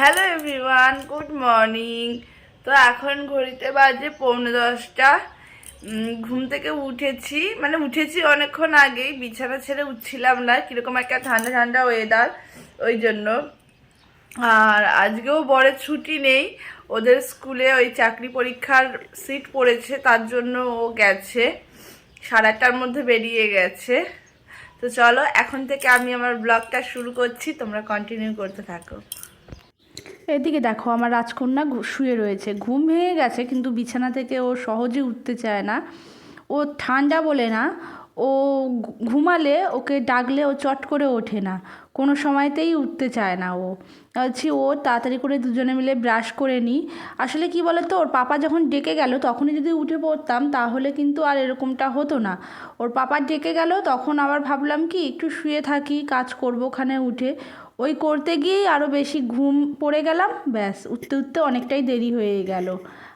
Hello everyone, good morning. তো এখন ঘড়িতে বাজে পৌনে দশটা। ঘুম থেকে উঠেছি মানে উঠেছি অনেকক্ষণ আগেই, বিছানা ছেড়ে উঠছিলাম না, কীরকম একটা ঠান্ডা ঠান্ডা ওয়েদার ওই জন্য। আর আজকেও বড় ছুটি নেই, ওদের স্কুলে ওই চাকরি পরীক্ষার সিট পড়েছে, তার জন্য ও গেছে। সাড়ে আটটার মধ্যে বেরিয়ে গেছে। তো চলো, এখন থেকে আমি আমার ব্লগটা শুরু করছি, তোমরা কন্টিনিউ করতে থাকো। এদিকে দেখো, আমার রাজকন্যা শুয়ে রয়েছে। ঘুম ভেঙে গেছে, কিন্তু বিছানা থেকে ও সহজে উঠতে চায় না। ও ঠান্ডা বলে না, ও ঘুমালে ওকে ডাকলে ও চট করে ওঠে না। কোনো সময়তেই উঠতে চায় না ও। বলছি, ও, তাড়াতাড়ি করে দুজনে মিলে ব্রাশ করে নিই আসলে কি বলতো, ওর পাপা যখন ডেকে গেল, তখনই যদি উঠে পড়তাম, তাহলে কিন্তু আর এরকমটা হতো না। ওর পাপা ডেকে গেল, তখন আবার ভাবলাম কি, একটু শুয়ে থাকি, কাজ করব ওখানে উঠে। ওই করতে গিয়েই আরও বেশি ঘুম পড়ে গেলাম, ব্যাস, উঠতে উঠতে অনেকটাই দেরি হয়ে গেল।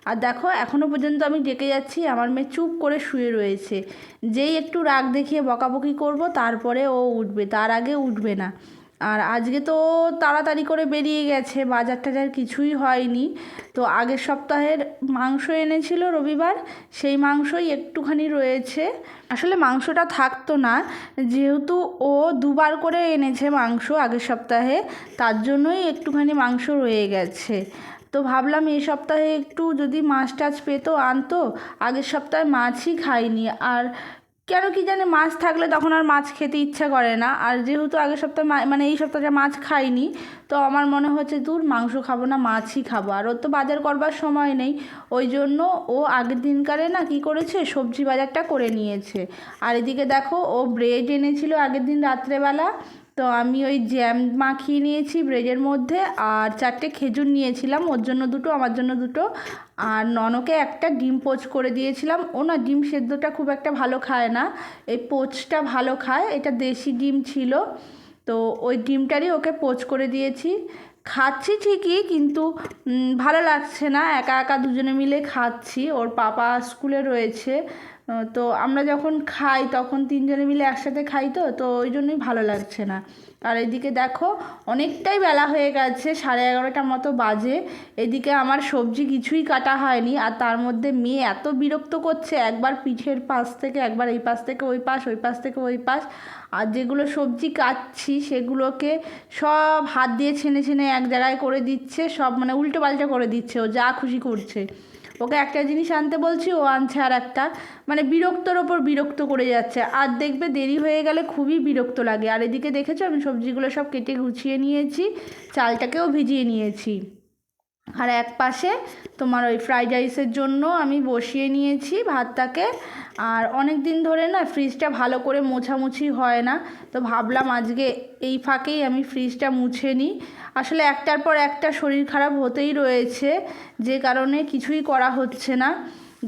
আর দেখো এখনও পর্যন্ত আমি ডেকে যাচ্ছি, আমার মেয়ে চুপ করে শুয়ে রয়েছে। যেই একটু রাগ দেখিয়ে বকাবকি করব, তারপরে ও উঠবে, তার আগে উঠবে না। আর আজকে তো তাড়াতাড়ি করে বেরিয়ে গেছে, বাজার টাজার কিছুই হয়নি। তো আগের সপ্তাহের মাংস এনেছিল রবিবার, সেই মাংসই একটুখানি রয়েছে। আসলে মাংসটা থাকতো না, যেহেতু ও দুবার করে এনেছে মাংস আগের সপ্তাহে, তার জন্যই একটুখানি মাংস রয়ে গেছে। তো ভাবলাম এই সপ্তাহে একটু যদি মাছ টাছ পেতো, আনতো। আগের সপ্তাহে মাছই খাইনি। আর কেন কি জানে মাছ থাকলে তখন আর মাছ খেতে ইচ্ছা করে না। আর যেহেতু আগের সপ্তাহে মানে এই সপ্তাহে মাছ খাইনি, তো আমার মনে হচ্ছে দূর মাংস খাব না, মাছই খাব। আর ওর তো বাজার করবার সময় নেই, ওই জন্য ও আগের দিনকারে না কি করেছে, সবজি বাজারটা করে নিয়েছে। আর এদিকে দেখো ও ব্রেড এনেছিল আগের দিন রাত্রেবেলা তো আমি ওই জ্যাম মাখিয়ে নিয়েছি ব্রেডের মধ্যে, আর চারটে খেজুর নিয়েছিলাম, ওর জন্য দুটো, আমার জন্য দুটো। আর ননকে একটা ডিম পোচ করে দিয়েছিলাম। ও না ডিম সেদ্ধটা খুব একটা ভালো খায় না, এই পোচটা ভালো খায়, এটা দেশি ডিম ছিল। তো ওই ডিমটারই ওকে পোচ করে দিয়েছি। খাচ্ছি ঠিকই, কিন্তু ভালো লাগছে না, একা একা দুজনে মিলে খাচ্ছি। ওর পাপা স্কুলে রয়েছে তো আমরা যখন খাই, তখন তিনজনে মিলে একসাথে খাই তো তো ওই জন্যই ভালো লাগছে না। আর এদিকে দেখো, অনেকটাই বেলা হয়ে গেছে, সাড়ে এগারোটার মতো বাজে। এদিকে আমার সবজি কিছুই কাটা হয়নি, আর তার মধ্যে মেয়ে এত বিরক্ত করছে, একবার পিঠের পাশ থেকে, একবার এই পাশ থেকে, ওই পাশ ওই পাশ থেকে, ওই পাশ। আর যেগুলো সবজি কাটছি, সেগুলোকে সব হাত দিয়ে ছেনে ছেনে এক জায়গায় করে দিচ্ছে, সব মানে উল্টো পাল্টা করে দিচ্ছে, ও যা খুশি করছে। ওকে একটা জিনিস আনতে বলছি, ও আনছে আর একটা মানে বিরক্তর ওপর বিরক্ত করে যাচ্ছে। আর দেখবে দেরি হয়ে গেলে খুবই বিরক্ত লাগে। আর এদিকে দেখেছ, আমি সবজিগুলো সব কেটে গুছিয়ে নিয়েছি, চালটাকেও ভিজিয়ে নিয়েছি। আর এক পাশে তোমার ওই ফ্রাইড রাইসের জন্য আমি বসিয়ে নিয়েছি ভাতটাকে। আর অনেক দিন ধরে না ফ্রিজটা ভালো করে মোছামুছি হয় না। তো ভাবলাম আজকে এই ফাঁকেই আমি ফ্রিজটা মুছে নিই আসলে একটার পর একটা শরীর খারাপ হতেই রয়েছে, যে কারণে কিছুই করা হচ্ছে না।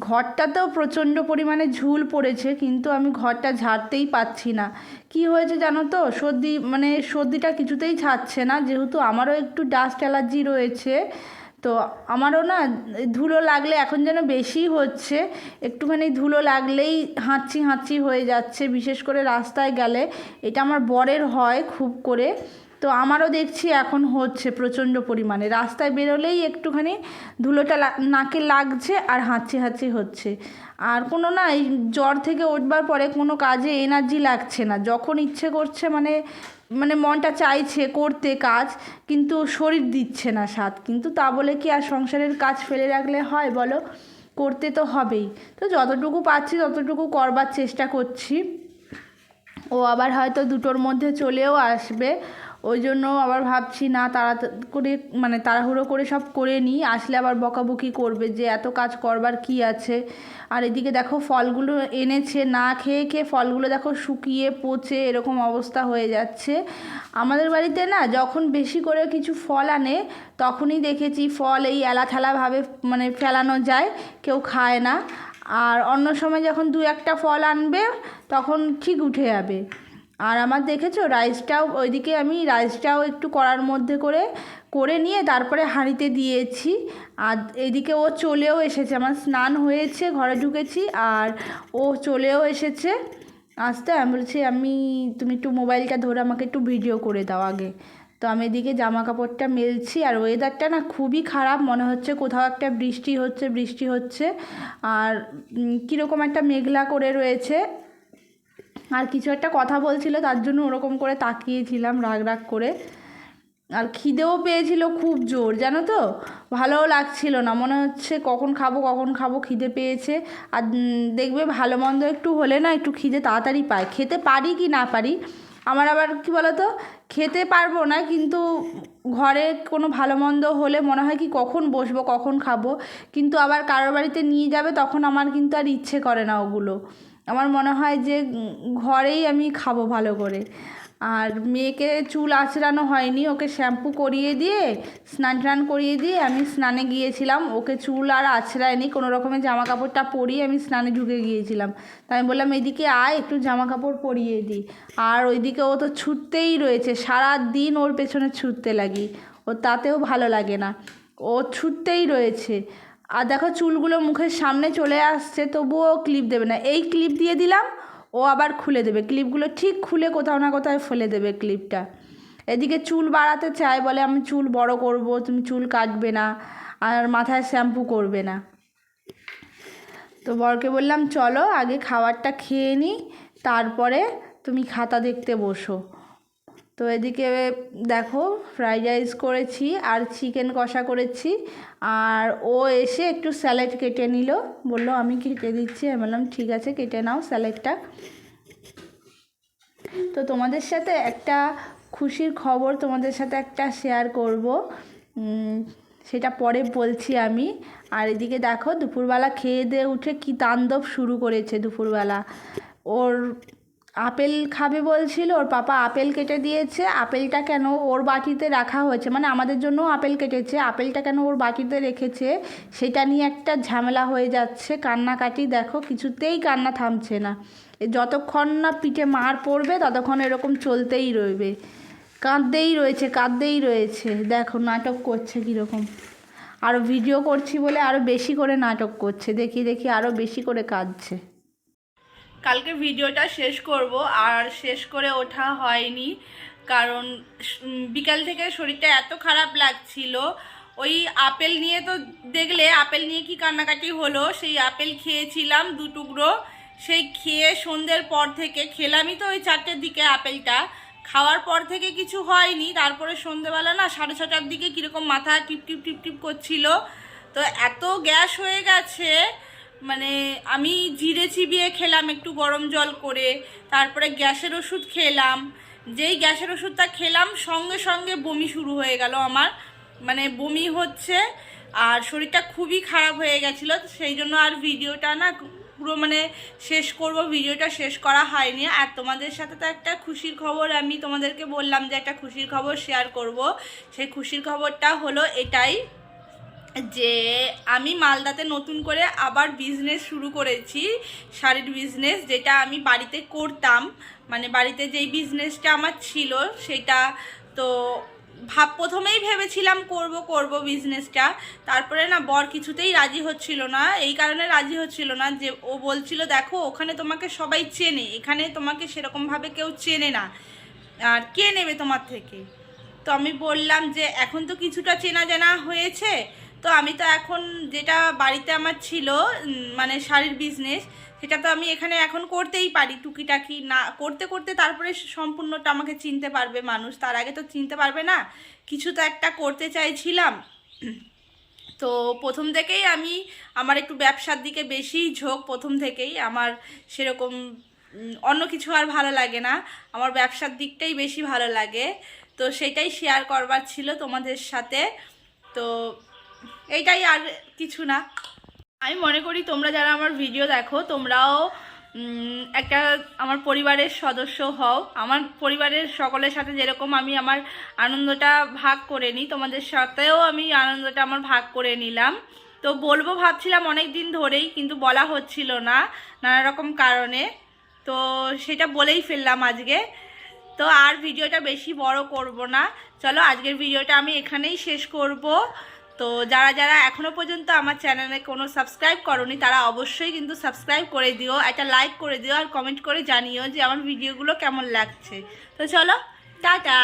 ঘরটাতেও প্রচণ্ড পরিমাণে ঝুল পড়েছে, কিন্তু আমি ঘরটা ঝাড়তেই পাচ্ছি না। কি হয়েছে জানো তো? সর্দি মানে সর্দিটা কিছুতেই ছাড়ছে না, যেহেতু আমারও একটু ডাস্ট অ্যালার্জি রয়েছে। তো আমারও না ধুলো লাগলে এখন যেন বেশি হচ্ছে, একটুখানি ধুলো লাগলেই হাঁচি হাঁচি হয়ে যাচ্ছে, বিশেষ করে রাস্তায় গেলে। এটা আমার বরের হয় খুব করে। তো আমারও দেখছি এখন হচ্ছে প্রচণ্ড পরিমাণে। রাস্তায় বেরোলেই একটুখানি ধুলোটা নাকে লাগছে আর হাঁচি হাঁচি হচ্ছে। আর কোনো না, এই জ্বর থেকে উঠবার পরে কোনো কাজে এনার্জি লাগছে না। যখন ইচ্ছে করছে মানে মানে মনটা চাইছে করতে কাজ, কিন্তু শরীর দিচ্ছে না সাথ কিন্তু তা বলে কি আর সংসারের কাজ ফেলে রাখলে হয় বলো? করতে তো হবেই। তো যতটুকু পাচ্ছি ততটুকু করবার চেষ্টা করছি। ও আবার হয়তো দুটোর মধ্যে চলেও আসবে। ওই জন্য আবার ভাবছি, না তাড়া করে মানে তাড়াহুড়ো করে সব করে নিই। আসলে আবার বকাবকি করবে যে, এত কাজ করবার কি আছে? আর এদিকে দেখো ফলগুলো এনেছে, না খেয়ে খেয়ে ফলগুলো দেখো শুকিয়ে পচে এরকম অবস্থা হয়ে যাচ্ছে। আমাদের বাড়িতে না, যখন বেশি করে কিছু ফল আনে, তখনই দেখেছি ফল এই এলাথালাভাবে মানে ফেলানো যায়, কেউ খায় না। আর অন্য সময় যখন দু একটা ফল আনবে, তখন ঠিক উঠে যাবে। আর আমার দেখেছ রাইসটাও, ওইদিকে আমি রাইসটাও একটু কড়ার মধ্যে করে করে নিয়ে তারপরে হাঁড়িতে দিয়েছি। আর এদিকে ও চলেও এসেছে, আমার স্নান হয়েছে, ঘরে ঢুকেছি, আর ও চলেও এসেছে। আসতে আমি বলছি, আমি, তুমি একটু মোবাইলটা ধরে আমাকে একটু ভিডিও করে দাও আগে। তো আমি এদিকে জামা কাপড়টা মেলছি, আর ওয়েদারটা না খুবই খারাপ, মনে হচ্ছে কোথাও একটা বৃষ্টি হচ্ছে বৃষ্টি হচ্ছে। আর কীরকম একটা মেঘলা করে রয়েছে। আর কিছু একটা কথা বলছিল, তার জন্য ওরকম করে তাকিয়েছিলাম রাগ রাগ করে। আর খিদেও পেয়েছিল খুব জোর, জানো তো? ভালোও লাগছিল না, মনে হচ্ছে কখন খাব কখন খাব, খিদে পেয়েছে। আর দেখবে ভালো মন্দ একটু হলে না একটু খিদে তাড়াতাড়ি পায়। খেতে পারি কি না পারি? আমার আবার কি বলতো? খেতে পারব না, কিন্তু ঘরে কোনো ভালো মন্দ হলে মনে হয় কি কখন বসবো, কখন খাব। কিন্তু আবার কারোর বাড়িতে নিয়ে যাবে, তখন আমার কিন্তু আর ইচ্ছে করে না ওগুলো। আমার মনে হয় যে ঘরেই আমি খাব ভালো করে। আর মেয়েকে চুল আঁচড়ানো হয়নি, ওকে শ্যাম্পু করিয়ে দিয়ে, স্নান টান করিয়ে দিয়ে আমি স্নানে গিয়েছিলাম। ওকে চুল আর আঁচড়ায়নি, কোনো রকমের জামা কাপড়টা পরিয়ে আমি স্নানে ঢুকে গিয়েছিলাম। তাই আমি বললাম, এদিকে আয়, একটু জামা কাপড় পরিয়ে দিই আর ওইদিকে ও তো ছুটতেই রয়েছে সারা দিন ওর পেছনে ছুটতে লাগি। ও তাতেও ভালো লাগে না। ও ছুটতেই রয়েছে। আর দেখো চুলগুলো মুখের সামনে চলে আসছে, তবুও ক্লিপ দেবে না। এই ক্লিপ দিয়ে দিলাম, ও আবার খুলে দেবে। ক্লিপগুলো ঠিক খুলে কোথাও না কোথাও ফেলে দেবে ক্লিপটা এদিকে চুল বাড়াতে চায়, বলে আমি চুল বড় করব, তুমি চুল কাটবে না, আর মাথায় শ্যাম্পু করবে না। তো বরকে বললাম, চলো, আগে খাবারটা খেয়ে নিই তারপরে তুমি খাতা দেখতে বসো। তো এদিকে দেখো ফ্রাইড রাইস করেছি আর চিকেন কষা করেছি। আর ও এসে একটু স্যালাড কেটে নিল। বলল, আমি কেটে দিচ্ছি। আমি বললাম, ঠিক আছে, কেটে নাও স্যালাডটা তো তোমাদের সাথে একটা খুশির খবর তোমাদের সাথে একটা শেয়ার করব। সেটা পরে বলছি আমি। আর এদিকে দেখো, দুপুরবেলা খেয়ে দিয়ে উঠে কি তাণ্ডব শুরু করেছে দুপুরবেলা। ওর আপেল খাবে বলছিল, ওর পাপা আপেল কেটে দিয়েছে। আপেলটা কেন ওর বাটিতে রাখা হয়েছে? মানে আমাদের জন্য আপেল কেটেছে। আপেলটা কেন ওর বাটিতে রেখেছে? সেটা নিয়ে একটা ঝামেলা হয়ে যাচ্ছে। কান্নাকাটি দেখো, কিছুতেই কান্না থামছে না। যতক্ষণ না পিঠে মার পড়বে, ততক্ষণ এরকম চলতেই রইবে। কাঁদতেই রয়েছে কাঁদতেই রয়েছে। দেখো, নাটক করছে কীরকম। আরও ভিডিও করছি বলে আরও বেশি করে নাটক করছে। দেখি দেখি আরও বেশি করে কাঁদছে। কালকে ভিডিওটা শেষ করব, আর শেষ করে ওঠা হয়নি। কারণ বিকাল থেকে শরীরটা এত খারাপ লাগছিল। ওই আপেল নিয়ে তো দেখলে, আপেল নিয়ে কি কান্নাকাটি হলো, সেই আপেল খেয়েছিলাম দু টুকরো। সেই খেয়ে সন্ধ্যের পর থেকে খেলামই তো ওই চারটের দিকে আপেলটা। খাওয়ার পর থেকে কিছু হয়নি, তারপরে সন্ধ্যেবেলা না সাড়ে ছটার দিকে কীরকম মাথা টিপ টিপ টিপ টিপ করছিল। তো এত গ্যাস হয়ে গেছে মানে আমি জিরে চিবিয়ে খেলাম, একটু গরম জল করে, তারপরে গ্যাসের ওষুধ খেলাম। যেই গ্যাসের ওষুধটা খেলাম, সঙ্গে সঙ্গে বমি শুরু হয়ে গেল আমার। মানে বমি হচ্ছে, আর শরীরটা খুবই খারাপ হয়ে গেছিল, সেই জন্য আর ভিডিওটা না পুরো মানে শেষ করব, ভিডিওটা শেষ করা হয়নি। আর তোমাদের সাথে তো একটা খুশির খবর, আমি তোমাদেরকে বললাম যে একটা খুশির খবর শেয়ার করব। সেই খুশির খবরটা হলো এটাই। যে আমি মালদাতে নতুন করে আবার বিজনেস শুরু করেছি, শাড়ির বিজনেস যেটা আমি বাড়িতে করতাম। মানে বাড়িতে যেই বিজনেসটা আমার ছিল, সেটা তো ভাব প্রথমেই ভেবেছিলাম করব করব বিজনেসটা তারপরে না বর কিছুতেই রাজি হচ্ছিল না। এই কারণে রাজি হচ্ছিল না যে ও বলছিল, দেখো, ওখানে তোমাকে সবাই চেনে। এখানে তোমাকে সেরকমভাবে কেউ চেনে না। আর কে নেবে তোমার থেকে? তো আমি বললাম যে, এখন তো কিছুটা চেনা জানা হয়েছে। তো আমি তো এখন যেটা বাড়িতে আমার ছিল মানে শাড়ির বিজনেস সেটা তো আমি এখানে এখন করতেই পারি টুকিটাকি না, করতে করতে তারপরে সম্পূর্ণটা আমাকে চিনতে পারবে মানুষ। তার আগে তো চিনতে পারবে না, কিছু তো একটা করতে চাইছিলাম। তো প্রথম থেকেই আমি আমার একটু ব্যবসার দিকে বেশি ঝোঁক, প্রথম থেকেই আমার সেরকম অন্য কিছু আর ভালো লাগে না। আমার ব্যবসার দিকটাই বেশি ভালো লাগে। তো সেটাই শেয়ার করবার ছিল তোমাদের সাথে। তো এইটাই আর কিছু না। আমি মনে করি তোমরা যারা আমার ভিডিও দেখো, তোমরাও একটা আমার পরিবারের সদস্য হও। আমার পরিবারের সকলের সাথে যেরকম আমি আমার আনন্দটা ভাগ করে নিই, তোমাদের সাথেও আমি আনন্দটা আমার ভাগ করে নিলাম। তো বলব ভাবছিলাম অনেক দিন ধরেই, কিন্তু বলা হচ্ছিল না, নানা রকম কারণে। তো সেটা বলেই ফেললাম আজকে। তো আর ভিডিওটা বেশি বড় করব না। চলো আজকের ভিডিওটা আমি এখানেই শেষ করব। তো যারা যারা এখনও পর্যন্ত আমার চ্যানেলে কোনো সাবস্ক্রাইব করনি, তারা অবশ্যই কিন্তু সাবস্ক্রাইব করে দিও, একটা লাইক করে দিও আর কমেন্ট করে জানিও যে আমার ভিডিওগুলো কেমন লাগছে। তো চলো, টাটা!